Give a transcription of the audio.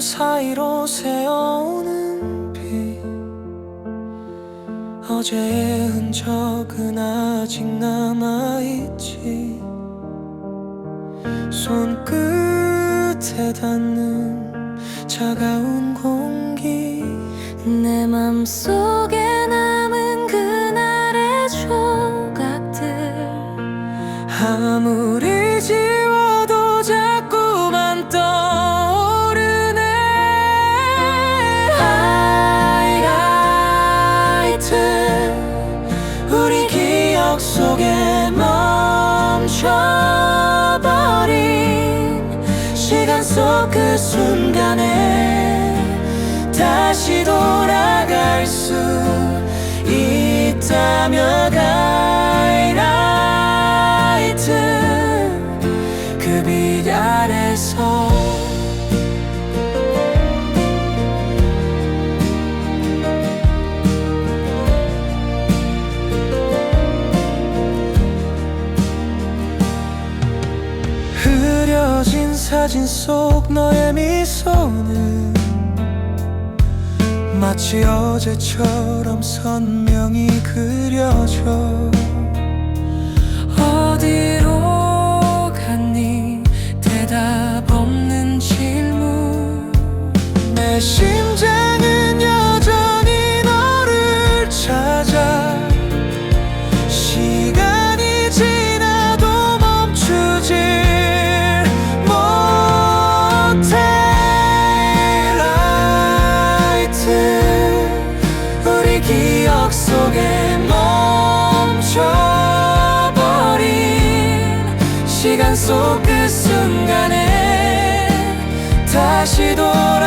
사이로 새어오는 비 어제의 흔적은 아직 남아있지. 손끝에 닿는 차가운 공기. 내 맘속에 속에 멈춰버린 시간 속 그 순간에 다시 돌아갈 수 사진 속 너의 미소는 마치 어제처럼 선명히 그려져. 어디로 갔니? 대답 없는 질문. 내 심 시간 속 그 순간에 다시 돌아